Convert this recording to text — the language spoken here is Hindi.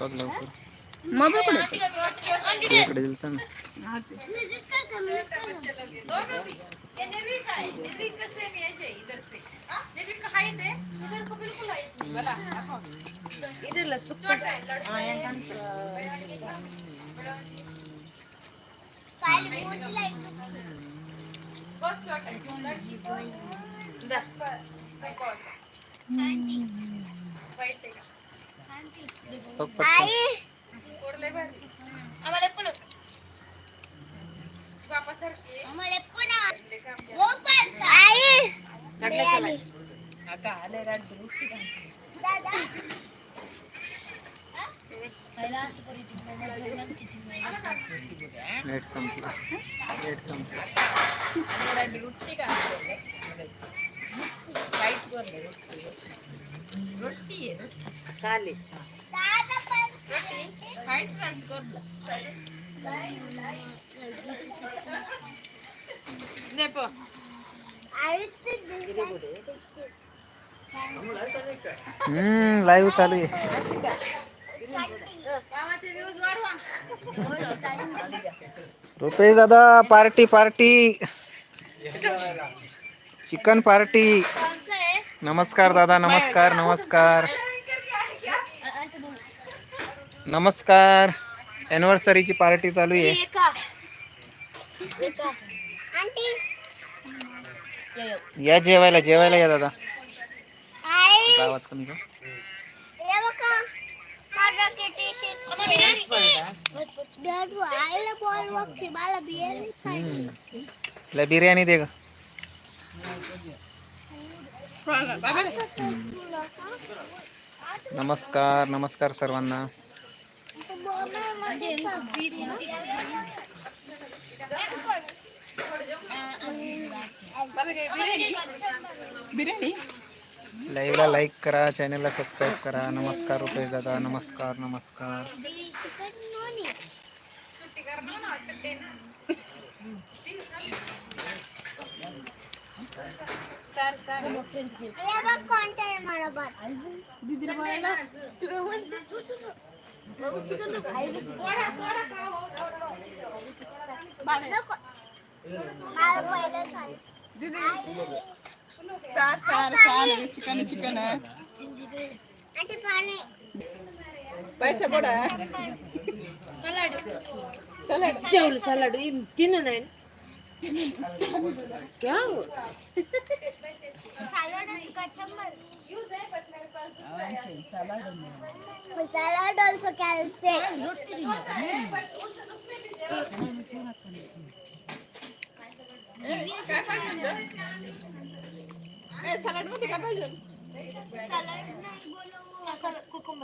बघ लवकर मोबाईल ते इकडे दिलता ना। बघ पटकन. आम्हाला पण. आम्हाला पण वो पास हम्म लाईव्ह चालू आहे. रुपेश दादा पार्टी पार्टी चिकन पार्टी नमस्कार दादा नमस्कार नमस्कार. नमस्कार. ॲनिव्हर्सरीची पार्टी चालू आहे. या जेवायला जेवायला या दादा. आवाज कमी का बिर्याणी दे का नमस्कार नमस्कार सर्वांना. लाईव्हला लाईक करा चॅनलला सबस्क्राईब करा. नमस्कार रुपेश दादा नमस्कार नमस्कार. Sir sir sir chicken chicken పైసా కూడా సలాడ్ సలాడ్ సలాడ్ తిన్నాను क्या? सलाड कचंबर सलाड also calcium. सलाड मध्ये काय पाहिजे सलाड नाही बोलू। कुकुंबर